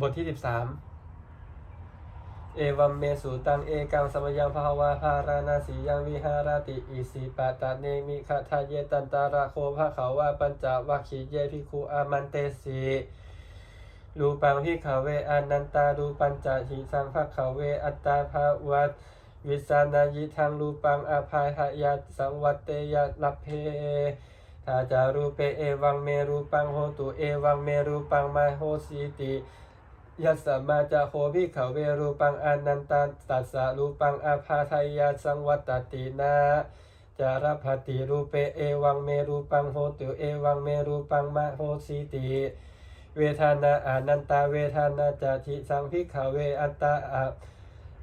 บทที่13เอวัมเมสุตังเอกังสมยังภาวาภารานาสียังวิหารติอิสิปะตะเนมิคทาเยตันตาราโคภะเขาวาปัญจวัคคีเยพิคุอามันเตสีรูปังพิขเวอานันตารูปัญจหิสังภะเขาเวอัตตาภาวัตวิสานายิทังรูปังอาภาหายาสังวัตเตยะลัพเพทาจารูเปเอวังเมรูปังโหตุเอวังเมรูปังมาโหสีติ ยัสสมาจาโคพิขเวรูปังอนันตาตัสสะรูปังอาภาทายาสังวัตตินาจารพติรูเปเอวังเมรูปังโหตุเอวังเมรูปังมาโหสีติเวทนาอานันตาเวทนาจาทิสังพิขเวอัตตาอา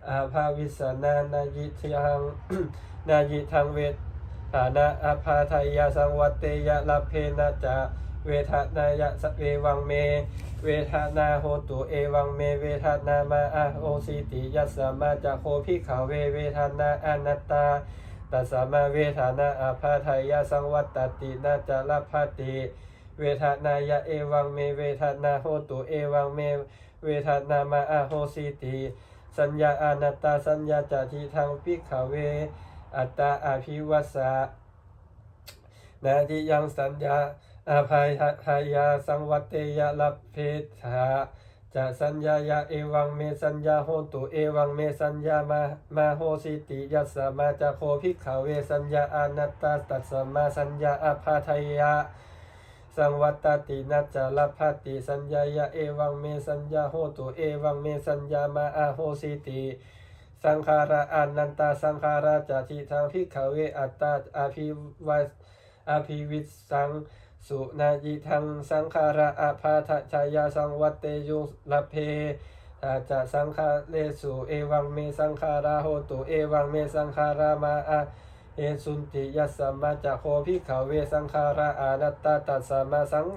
อาภาวิสนานายิทังนายิทังเวทานะอภาทายาสังวัตเตยะลัพเพนะจะ เวทนายะสเววังเม เวทนาโหตุเอวังเม เวทนามาอะโอสิติยัสสะมาจะโคพิขาเวเวทนาอนัตตาตัสมาเวทนาอภาทายาสังวัตตินาจะลัพพติ เวทนายะเอวังเม เวทนาโหตุเอวังเม เวทนามาอะโหสิติสัญญาอนัตตาสัญญาจะทิทางพิขาเว อัตตาอภิวัสสะนาทิยังสัญญา อาภัยหายาสังวัตเตยะลัพเพธาจะสัญญายาเอวังเมสัญญาโหตุเอวังเมสัญญามามาโหสิติยัสสมาจาโคภิกขเวสัญญาอานัตตาตัสมาสัญญาอภาทยาสังวัตตินัจจลภาติสัญญายะเอวังเมสัญญาโหตุเอวังเมสัญญามาอาโหสิติสังขาราอานันตาสังขาราจติทางพิกขเวอัตตาอภิวัอภิวิสัง สุนายิทังสังขาราอาภาทชายาสังวัตเตยุลเพอาจะสังขาเลสุเอวังเมสังขาราโหตุเอวังเมสังขารามาอาเอสุนติยัสสมมาจะโคพิขเวสังขาราอานัตตาตัสสะมาสัง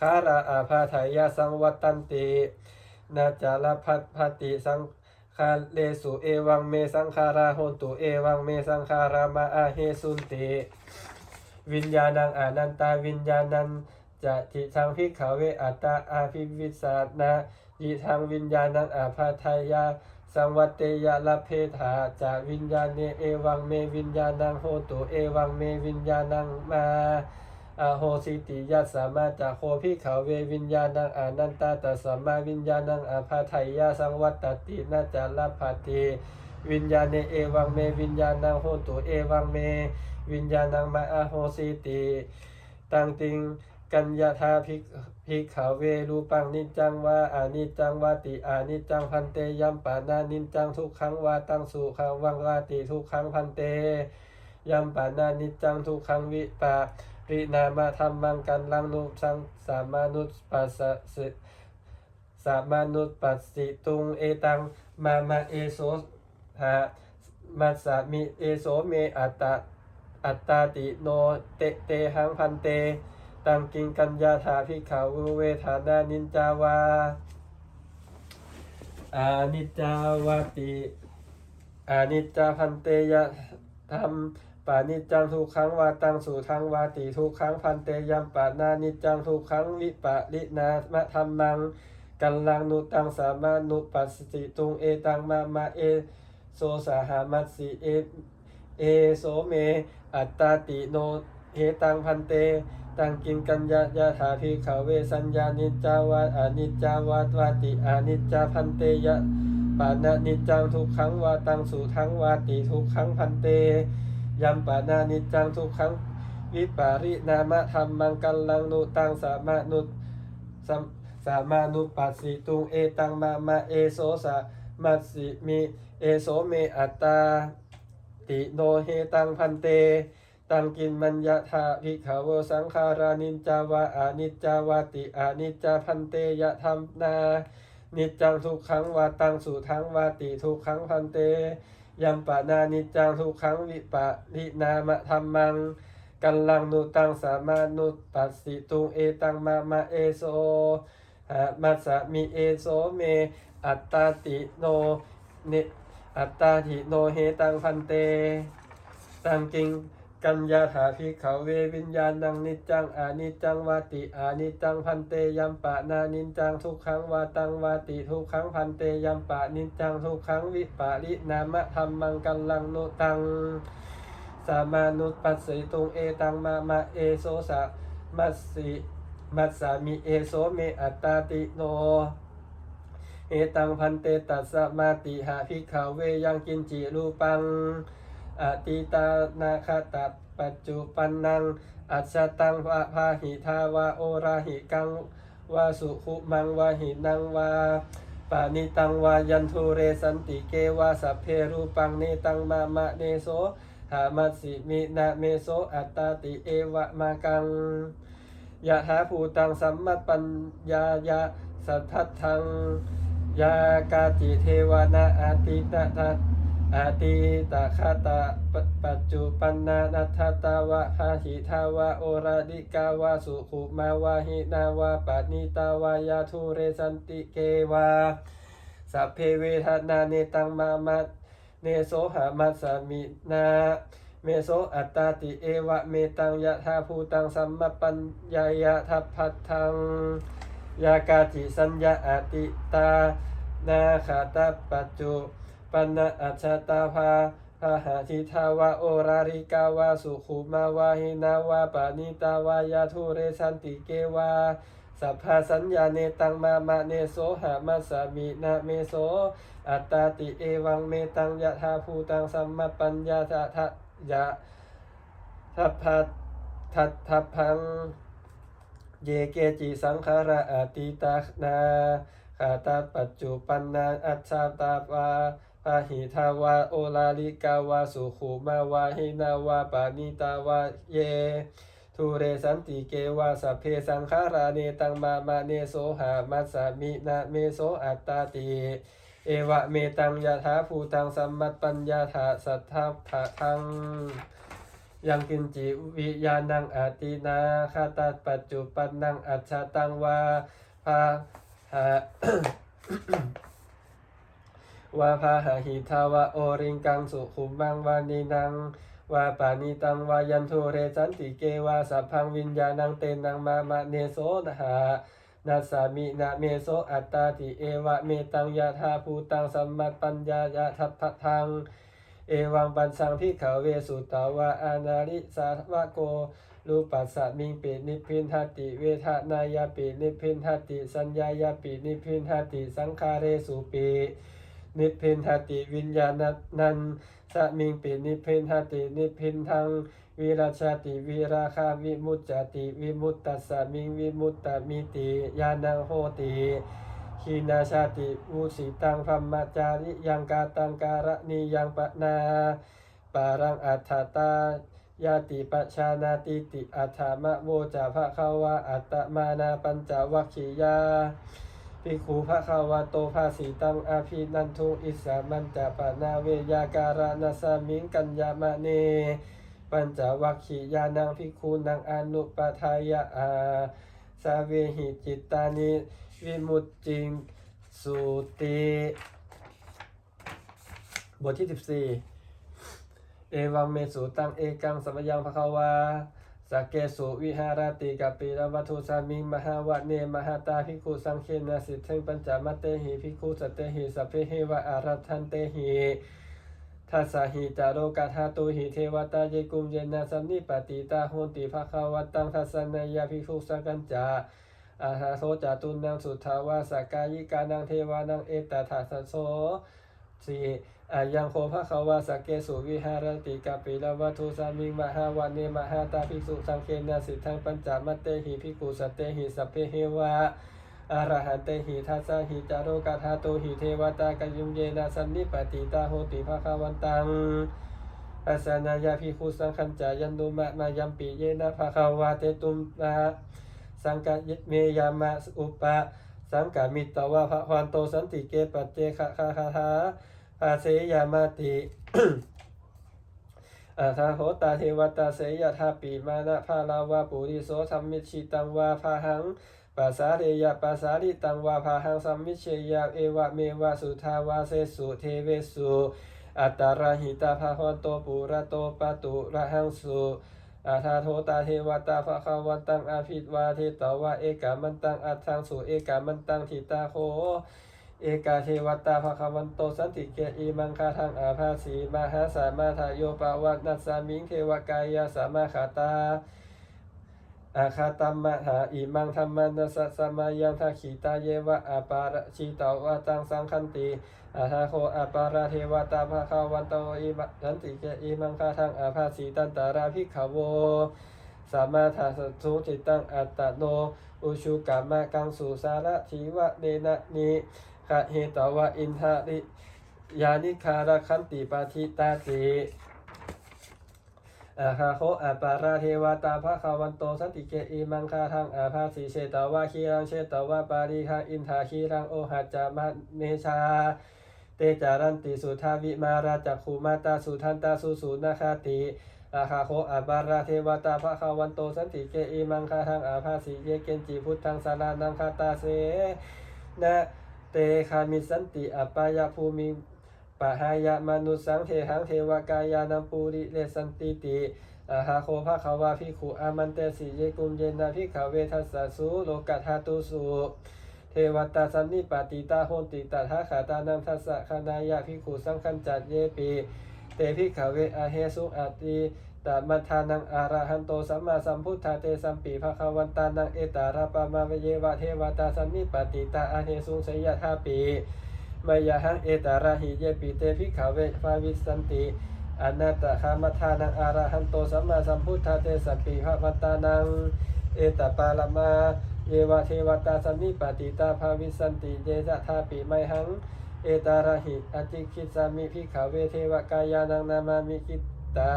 ขาราอาภาทายาสังวัตตันตินาจาลพัพติสังคาเลสุเอวังเมสังคาราโหตุเอวังเมสังคารามาอาเฮสุนติ วิญญาณังอานันตาวิญญาณันจะทิทังพิขาเวอัตตาอาภิวิสานะยิทังวิญญาณังอาภาทายาสังวัตเตยะละเพธาจะวิญญาณเนเอวังเมวิญญาณังโหตุเอวังเมวิญญาณังมาอาโหสิติยัสสามาจะโคพิขาเววิญญาณังอานันตาตัสมาวิญญาณังอาภาทายาสังวัตตินาจาลภาติวิญญาณเนเอวังเมวิญญาณังโหตุเอวังเม วิญญาณังมาอาโหสิติตังติงกัญญาธาภิกภิกขเวรูปังนิจังวาอานิจังวาติอานิจังพันเตยัมปานานิจจังทุกขังวาตังสุขังวังวาติทุกขังพันเตยัมปานานิจังทุกขังวิปารินามาธรรมังกันลังนุสังสามานุสปัสสะสิสามานุสปัสสิตุงเอตังมามาเอโสหามัสสะมิเอโสเมอัตตา อัตตาติโนเตเตหังพันเต ตังกิงกัญญาถาภิขาวเวทานานินจาวาอานิจจาวาติอานิจจาพันเตยะธรรมปานิจจังทุกขังวาตังสู่ทังวาติทุกขังพันเตยัมปานานิจจังทุกขังวิปะลินามะธรรมังกันลังนุตังสามานุปัสสิตุงเอตังมามาเอโสสหามัสสิเอ เอโสเม อัตตาติโนเฮตังพันเต ตังกินกัญญายาถาภิกขเวสัญญานิจจาวาอานิจจาวาตวาติอานิจจาพันเตยะปานานิจจังทุกขังวาตังสู่ทังวาติทุกขังพันเตยัมปานานิจจังทุกขังวิปารินามะธรรมังกัลลังนุตังสามานุสัมสามานุปัสสิตุงเอตังมามาเอโสสะมัสสิมิเอโสเมอัตตา ติโนเฮตังพันเต ตังกินมัญญาธาภิกขาวสังขารานิจจาวาอานิจจาวาติอานิจจาพันเตยะธรรมนา นิจจังทุกขังวาตังสุทังวาติทุกขังพันเตยัมปะนานิจจังทุกขังวิปะลินามะธรรมังกันลังนุตังสามานุปัสสิตุงเอตังมามาเอโซหะมัสสะมิเอโซเมอัตตาติโนเน อัตตาหิโนเฮตังพันเต ตังกิงกัญญาถาภิกขเววิญญาณังนิจจังอานิจจังวาติอานิจจังพันเตยัมปะนานิจจังทุกขังวาตังวาติทุกขังพันเตยัมปะนิจจังทุกขังวิปารินามะธรรมังกัลลังโนตังสามานุปัสสิตุงเอตังมามาเอโสสะมัสสิมัสสามิเอโสเมอัตตาติโน เอตังพันเตตัสสมาติหาภิกขเวยังกินจิรูปังอติตานาคตัปัจจุปันนัง อัจฉตังภาพาหิทาวาโอราหิกังวาสุขุมังวาหินังวาปานิตังวายันทุเรสันติเกวาสัพเพรูปังเนตังมามะเนโสหามัสสิมินาเมโสอัตตาติเอวะมากังยะหาภูตังสัมมัปปัญญายะสัทธัตถัง ยากาจิเทวนาอาติตะทัตอาติตะคาตาปปัจจุปันนานัทตาวะหาหิทาวะโอราดิกาวะสุขุมาวะหินาวะปานิตาวายาทุเรสันติเกวาสัพเพเวทนาเนตังมามัตเนโสหามัสสมินาเมโสอัตตาติเอวะเมตังยะธาภูตังสัมมปัญญายะทัพพัทธัง ยากาจิสัญญาอติตา นาขาตาปัจจุปนะอัจตาภาพาหาทิทาวะโอราริกาวะสุขุมาวาหินาวะปานิตาวายาทุเรสันติเกวาสัพพาสัญญาเนตังมามะเนโสหามัสามินาเมโสอัตตาติเอวังเมตังยะธาภูตังสัมมปัญญาทะทะยะทัพพัททัตทัพพัง เยเกจิสังขาระอติตานาขาตาปัจจุปันนาอัจฉาตาปาปาหิทาวาโอลาลิกาวาสุขุมาวาหินาวาปานิตาวาเยทุเรสันติเกวาสเพสังขาราเนตังมามาเนโสหามัสสมินาเมโสอัตตาติเอวะเมตังยะถาภูตังสัมมัตปัญญาถาสัทธาภะทัง ยังกินจิวิญาณังอาตินาคาตัดปัจจุปันนังอัจฉตังวาภาหาวาพาหาหิทาวะโอริงกังสุขุมบังวานีนังวาปานิตังวายันทุเรสันติเกวาสัพพังวิญญาณังเตนังมามะเนโสนะหานัสามินาเมโสอัตตาติเอวะเมตังยะธาภูตังสัมมัตปัญญายะทัพพทัง เอวังปัญสังพิขเวสุตาวาอานาริสาวะโกรูปัสสะมิงปินิพพินหติเวทนายาปินิพพินหติ สัญญายาปินิพพินหติสังคาเรสุปินิพพินหติวิญญาณนันสะมิงปินิพพินหตินิพพินทังวิราชาติวิราคาวิมุตจติวิมุตตสสะมิงวิมุตตมิติยานังโหติ ขีนาชาติวุสิตังพรหมจาริยังกาตังการณียังปะนาปารังอัฏฐตายาติปชานาติติอัฏฐามะโวจาภะคะวะอัตตมานาปัญจวัคคียาภิกขุภะคะวะโตภาสีตังอาภินันทุอิสามันจะปะนาเวยาการณสามิงกัญญามะเน ปัญจวัคคียานังภิกขุนังอนุปทายะอาสาเวหิจิตตานิ วิมุตจิงสุติบทที่สิบสี่เอวังเมสุตังเอกังสมยังภะควาสักเกสุวิหารติกัปปิรวัตุสามิงมหาวะเนมหาตาภิกขุสังเคนสิทธิงปัญจมัตเตหิภิกขุสตเตหิสัพเพหิวะอารัทันเตหิทัสสะหิจาโรกัทาตุหิเทวตาเยกุมเยนะสัมนิปติตาโหนติภะคะวัตังทัสสนายาภิกขุสังกัญจา อาหาโสจาตุนังสุทาวาสกายิกานังเทวานังเอตถาสัสโสสีอายังโคภะคะวาสเกสุวิหารติกัปปิลวัตุสามิงมหาวันเนมหาตาภิกษุสังเคนสิทธังปัญจมัตเตหิภิกขุสตเตหิสัพเพเฮวะอรหันเตหิทัสสะหิจารุกัทาตุหิเทวตากยุมเยนะสันนิปติตาโหติภะคะวันตังอาสนายาภิกขุสังคัญจายันตุมะมายัมปิเยนะภะคะวาเตตุมนะ สังกยิเมยามะอุปะสังกามิตวะภะวันโตสันติเกปัจเจคะคาคาทาภาเสยามาติอาทาโหตาเทวตาเสยทาปีมานะภาลาวาปุริโสธรรมิชิตังวาภาหังปัสสาเรยะปัสสาริตังวาภาหังสัมมิเชยะเอวะเมวะสุทาวาเสสุเทเวสุอัตตาราหิตาภาวันโตปุระโตปะตุระหังสุ อาทาโทตาเทวตาภะคาวันตังอาภิวาเทตวะเอกามันตังอัตถังสุเอกามันตังทิตาโคเอกาเทวตาภาควันโตสันติเกอีมังคาทังอาภาสีมหาสามาทายโยปาวัตนัสสามิงเทวกายาสามาขาตา อาคาตัมมะหาอิมังธรรมนะสัสสมายังทักขิตาเยวะอาปาระชิตาวะตังสังคันติอาทาโคอาปาราเทวตาภะคะวันโตอิมะสันติเกอิมังคาทังอาภาสีตันตาราภิกขโวสามาทาสสุจิตังอัตตโน อุชุกามะกังสุสาระทีวะเนนะนิขะเหตวะอินทาริยานิคาระคันติปาทิตาติ อาคาโคอาปาราเทวตาภะคะวันโตสันติเกอิมังคาทังอาภาสีเชตวะคีรังเชตวะปาริหาอินทาคีรังโอหัจจามะเนชา เตจารันติสุทาวิมาราจักขุมาตาสุทันตาสุสุนาคาติอาคาโคอาปาราเทวตาภะคะวันโตสันติเกอิมังคาทังอาภาสีเยเกนจิพุทธังสารานังคาตาเสนะเตคามิสันติอัปปายภูมิ ปะหายะมนุสังเทหังเทวกายานัมปุริเลสันติติอาหาโคภะคะวาภิขุอามันเตสิเยกุมเยนาภิขเวทัสสะสุโลกัทาตุสุเทวตาสันนิปติตาโหนติตถาขาตานังทัสสะคณายะภิขุสังคันจัดเยปีเตภิขเวอาเฮสุอาติตามัทานังอาระหันโตสัมมาสัมพุทธาเตสัมปีภะควันตานังเอตาราปามาวเยวะเทวตาสันนิปติตาอาเฮสุสยทาปี มยาหังเอตาราหิเยปิเตภิกขเวฟาวิสันติอนัตตคามัทานังอาราหันโตสัมมาสัมพุทธาเตสัปิภวัตานัง เอตปาลมาเยวะเทวตาสันนิปติตาภาวิสันติเยจะทาปิไมหัง เอตาราหิอติคิสามิภิกขเวเทวกายานังนามามิคิตตา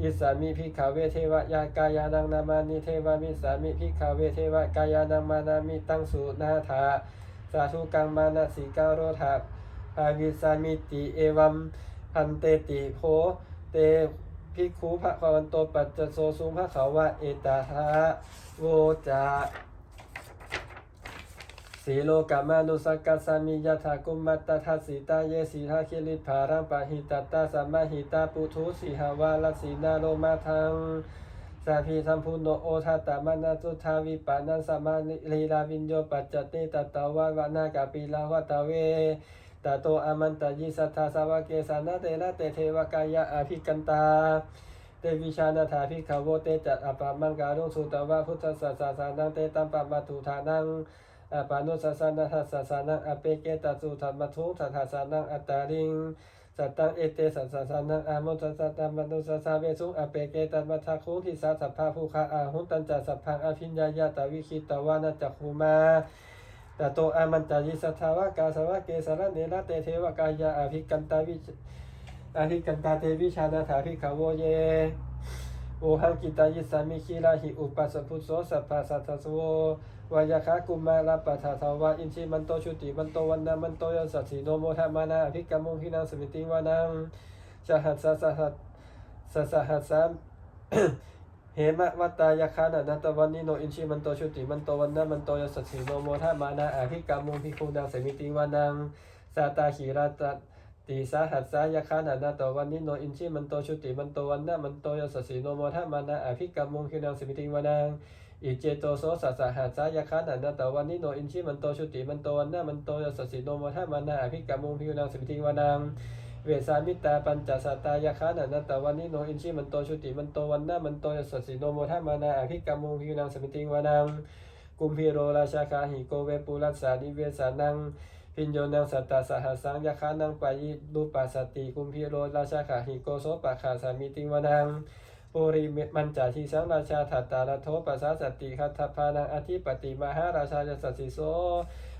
อิสามิภิกขเวเทวยากายานังนามานิเทวามิสามิภิกขเวเทวกายานังมานามิตังสุนาถาาธุกังมานะสีกาโรธาภาวิสามิติเอวัมพันเตติโพเตภิกขุภะควันโตปัจจโสสุภะขาวะเอตาหะโวจาสีโลกามานุสักกัสสามิยถากุมมัตตทัสสีตาเยสีทาคิริภารังปะหิตตตาสัมมาหิตาปุถุสีหาวาลสีนาโลมาทัง สาพีสัมพุโนโอทาตามานาจุทาวิปานันสมาลีลาวินโยปัจจติตตาวาวานากาปิลาวตาเวตโตอามันตยิสัทธาสาวเกสานาเตนะเตเทวกายะอภิกันตาเตวิชานาถาภิกขโวเตจัตอปามังการุงสุตวะพุทธสัสสานังเตตัมปะมาตุทานังอปานุสัสสานาทัสสานังอเปเกตสุทัตมัทุงสัทธาสานังอัตตาริง สัตตังเอเตสัสสะนังอามุตสัตตัมมนุสัสาเวสุงอเปเกตัมมัทาคุงทิสาสัพพาภูคาอาหุตันจัสัพพังอภิญญายาตาวิคิตวานาจักขุมาตโตอามันจายิสัทธาวกาสวะเกสรเนระเตเทวกายาอภิกันตาวิอภิกันตาเทวิชานาถาภิกขโวเยโอหังกิตายิสามิคิราหิอุปัสสพุทโสสัพพะสัทสโว วายาคากุมาลาปัฏฐาสาวะอินชิมันโตชุติมันโตวันนามันโตยสัสสีโนโมทามานาอภิกรรมุงพินังสมิติวานังสหัสสะสหัสสะสหัสสามเหมะวัตตายาคานานาตวันนิโนอินชิมันโตชุติมันโตวันนามันโตยสัสสีโนโมทามานาอภิกรรมุงพิคุนังสมิติวานังสาตาขีราตติสาหัสสายาคานานาตวันนิโนอินชิมันโตชุติมันโตวันนามันโตยสัสสีโนโมทามานาอภิกรรมุงพิคุนังสมิติวานัง อิเจโตโสสัสสะหัสายาคันอันนาตวันนิโนอินชิมันโตชุติมันโตวันนามันโตยสสสิโนโมทามานาอภิกรรมุงพิวนังสิมิติวานังเวสามิตาปัญจสัตตายาคันอันนาตวันนิโนอินชิมันโตชุติมันโตวันนามันโตยสสสิโนโมทามานาอภิกรรมุงพิวนังสิมิติวานังกุมพีโรราชาคาหิโกเวปุรัสสานิเวสานังพิญโยนังสัตตาสหัสังยาคานังปายิรูปัสสติกุมพีโรราชาคาหิโกโสปะขาสามิติวานัง ปุริมันจาทีสังราชาถัตตาลโทปัสสะสติคัตถพานังอธิปติมหาราชาจะสัสสิโส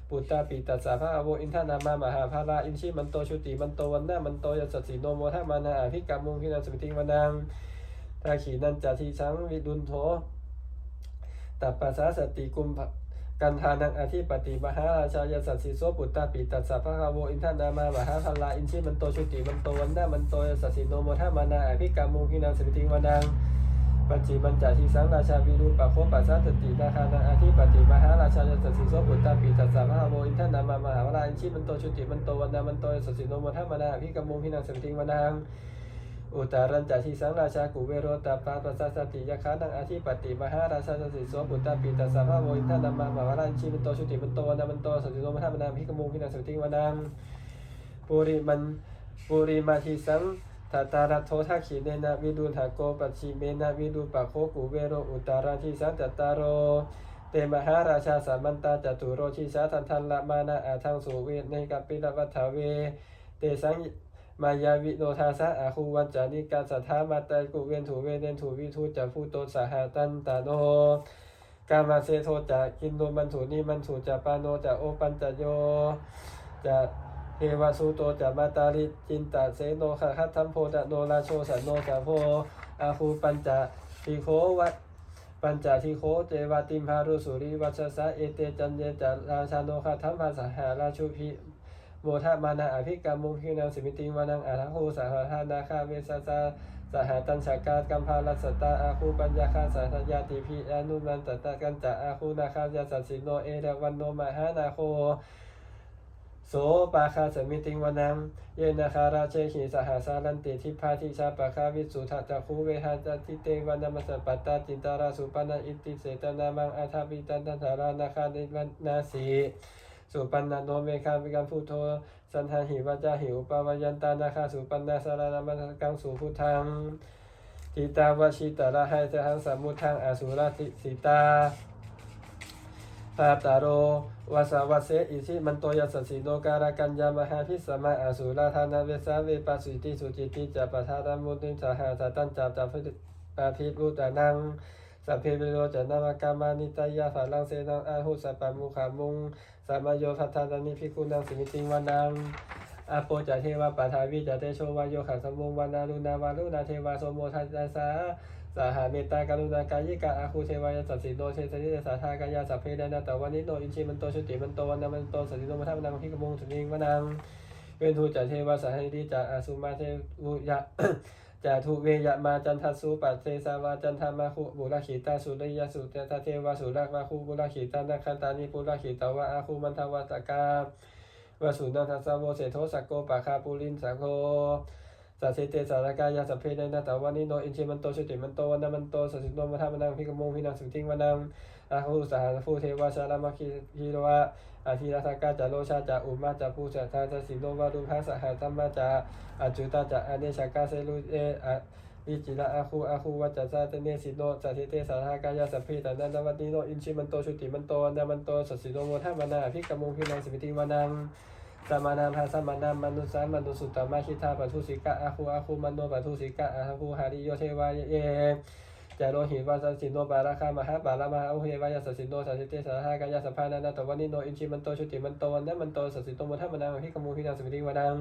ปุตตาปิตัสสะพระอโวอินทนามามหาภาราอินชิมันโตชุติมันโตวันนามันโตยสัสสิโนโมทามานาอภิกรรมุงพินันสมิติวันังตาขีนันจาทีสังวิดุนโทตัปปัสสะสติกุมภ กันทานังอธิปติมหาราชายสัสสิโสปุตตาปิตัสสะพระอโวอินทนามามหาภาราอินชิมันโตชุติมันโตวันนามันโตสัสสิโนโมทามานาอภิกรรมุงพินันสมิติวานังปัจจิบัญจทิสังราชาวิรุปะโคปัสสะตตินาคานาอาทิปติมหาราชาจัสสิโสปุตตาปิตัสสะมหาโมอินทนามามหาวราอินชิมันโตชุติมันโตวันนามันโตสสสิโนโมทัมานาภิกมงพินังสัมทิงวนัง อุตารัญจทิสังราชากุเวโรตาปาปัสสะสติยะคานังอาทิปติมหาราชาสสิโสปุตตาปิตัสสะมหาโมอินทนามามาวราอินชิมันโตชุติมันโตนามันโตสสสิโนมทัมมานาภิกมงพินังสัมทิงวนังปุริมันปุริมาทิสังทัตารัตโททักขิเนนะวิดุลหะโกปัจฉิเมนะวิดุปะโคกุเวโรอุตาราทิสังจัตตารโรเตมหาราชาสามันตาจตุโรชิสาทันทันละมานะอาทังสุเวในกัปปิลวัฏเว เตสัง มายาวิโนทาสะอาคูวันจานิกาสัทธามาตากุเวนถูเวเนนถูวิทูจะฟูโตสหตันตาโนกามาเซโทจะกินโนมันถูนิมันถูจะปาโนจะโอปัญจะโยจะเทวสุโตจะมาตาลิจินตาเสโนขะคัตทัมโพจะโนราโชสันโนจะโพอาคูปัญจะทีโควัตปัญจทีโคเจวติมพารุสุริวัชสะเอเตจันเยจะราชาโนขะทัมภาสหาราชุพิ โมทะมานาอภิกรรมมุขินังสิมิติวานังอาทังโหสหทานาคาเวสสาสหตัญชากากัมพาลัสตาอาคูปัญญาคาสาธยาติพิอนุมันตตะกันจะอาคูนาคายาสัสิโนเอระวันโนมหานาโคโสปาคาสมิติงวนังเยนะคาราเชหิสหสารันติทิพาทิชาปะคาวิสุทัจักคูเวหาจติเตวนามัสปัตตาจินตาราสุปนาอิติเสตนามังอาทาปิตันทันธารานาคานิวันนาสี สุปันนาโนเมคาวิกัมพุทโธสันหาหิวาจาหิวปาวยันตานาคาสุปันนาสารานามัสกังสุพุทธังทิตาวชิตาราหัยจะหังสามุทังอาสุราติสิตาปาตาโรวาสาวัสเสอิชิมันโตยัสสสิโนการกัญญามหาพิสมาอสุราธานาเวสาเวปัสสิติสุจิติจัปปะทารามุติสาหาสตันจับจับปาทิรูตานัง สัพเพเวโรจนามากามานิตายาฝาลังเสนังอาหุสัปปะมุขามุงสามโยพัทธานานิพิคุนังสิมิติงวานังอาโปจะเทวาปะทาวิจะเตโชวายโยขังสมุงวานารุนาวารุนาเทวาโสโมทัสสาสหาเมตตากรุณากายิกาอาคูเทวายสัสสิโนเชสนิสาธากายาสัพเพดานาตวันนิโนอินชิมันโตชุติมันโตวันนามันโตสัสสิโนมัทมันนังพิกมงสุนิงวนังเวนทูจัเทวาสหนิจาอาสุมาเทวุยะ จาทุเวยมาจันทสุปัสเทสาวาจันทามาคุบุราขิตาสุริยสุเตตเทวาสุรักมาคุบุราขิตานาคันตานิปุราขิตาวะอาคุมันทวัตกาวสุนันทสาวโวเสโทสักโกปะคาปุรินสังโฆสัสสิเตสารกายาสัพเพเนนะตวันนิโนอินเชมันโตชุติมันโตวันนมันโตสัสสิโนมัทามันังพิกมงพินังสุทิงวันังอาหูสหาภูเทวาชาลามาคิฮิโรวะ อาทิราสกาจาโลชาจาอุมาจาภูสัทาสัสสิโนวารุภาสหาธรรมจาอาจุตาจาอเนชากาเซลุเออวิจิระอาคูอาคูวัจจาเตเนสิโนสัสสิเตสารกายาสัพเพตานันตวันนิโนอินชิมันโตชุติมันโตนามันโตสัสสิโนโมทามันาพิกมงพินังสิมิติวันนังสมานามภาสมานามมนุสามนุสุตตมาคิทาปัทุสิกะอาคูอาคูมโนปัทุสิกะอาคูหาริโยเทวายเย จโรหิวาสัสสิโนบาราคามหาบาลามหาอุเหวายาสัสสิโนสัสสิเตสาหากายาสัพพานานาตวันนิโนอินชิมันโตชุติมันโตวันนั้มันโตสัสสิโตมัทมนาพิกมูพินาสมิติวานัง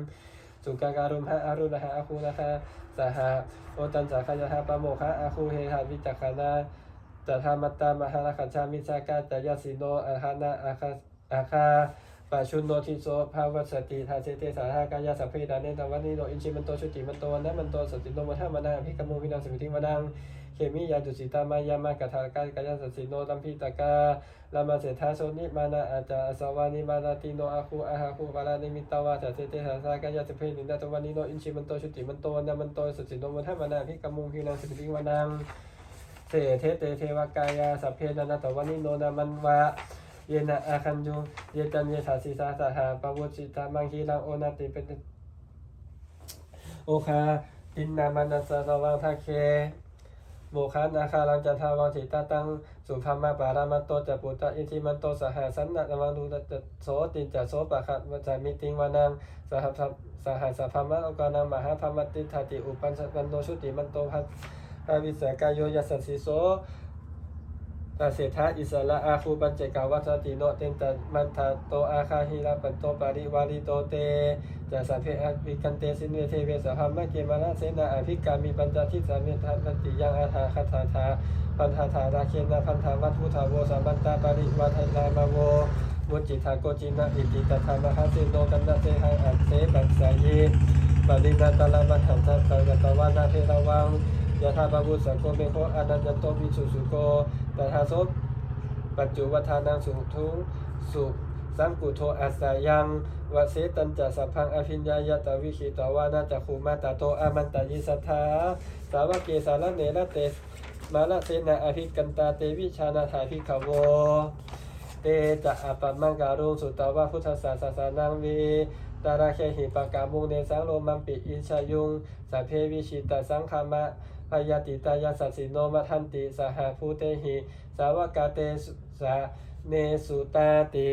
สุกาการุมหะอารุณหะอาคูนะคะสหะโอตันสาขยาหะปะโมคะอาคูเฮหาวิจักขานาจัตธรรมตตามหาลคัญชามิชากาจายาสิโนอาหานาอาคาอาคา ปัชุนโนทิโสภาวสติทาเจเตสาหากายาสัพเพดาเนตวันนี้โนอินชิมันโตชุติมันโตนนั้นมันโตสติโนมัทมานาพิกมโมพินังสมิติวานังเคมิยาดุสิตามายามากถากายกายาสสิโนตัมพิตากาลามาเสทาโสนิมานาอาจาสวานิมานาติโนอาคูอาหาคูวาลานิมิตาวาจาเจเตสาหากายาสัพเพนินาตวันนี้โนอินชิมันโตชุติมันโตนนั้นมันโตสติโนมัทมานาพิกมโมพินังสมิติวานังเสเทเตเทวกายาสัพเพนานาตวันนี้โนนามันวา เยนะอาคันยุเยจันเยสาสีสาสหาปวุจิตามังคีลังโอนาติเป็นโอคาตินนามันนัสสะรวังทาเคโมคานาคาลังจันทาวังถิตาตังสุภามาปารามันโตจะปุตตะอินทิมันโตสหสันนะระวังดูจะโสตินจะโสปะขัดวจามิติงวานังสหสัพสหสัพพามะโอกานังมหาพามติทาติอุปันสันโนชุติมันโตพัทอาวิสกายโยยัสสิโส ตาเศรษฐาอิสระอาคูปัญเจกาวัตติโนเตนตัมันทาโตอาคาหิราปันโตปาริวาริโตเตจะสัพเพอภิกันเตสินเวเทเวสหัมมะเกมานาเสนาอภิกามีปัญจทิสามิทันติยังอาทาคาถาทาปันทาธาราเคนะพันธาวัตถุทาโวสัมปันตาปาริวัฒนามาโวมุจิทาโกจินะอิติตถามหาเสโนกันนะเสหังอัตเสบัสสายีปรินาตาลาบันหันทัตตะกตวานาเทระวัง ยะธาปะบุสังโฆเมโคอนันยโตวิสุสุโกตถาโสปัจจุวัฏานังสุทุงสุสังกุโทอัสสายังวเสตันจะสัพพังอภิญญายตวิคิตวานาจักขุมาตาโตอามันตายิสัทธาสาวเกสารเนระเตสมาละเสนาอภิกันตาเตวิชานาถาภิขโวเตจะอาปัมมังการุงสุตตวะพุทธศาสสานังวีตาราเคหิปากามุงเนสังโลมัมปิอินชายุงสัพเพวิชิตสังคามะ พยาติตายาสัสสิโนมัทันติสหภูเตหิ สาวกาเตสะเนสุตาติ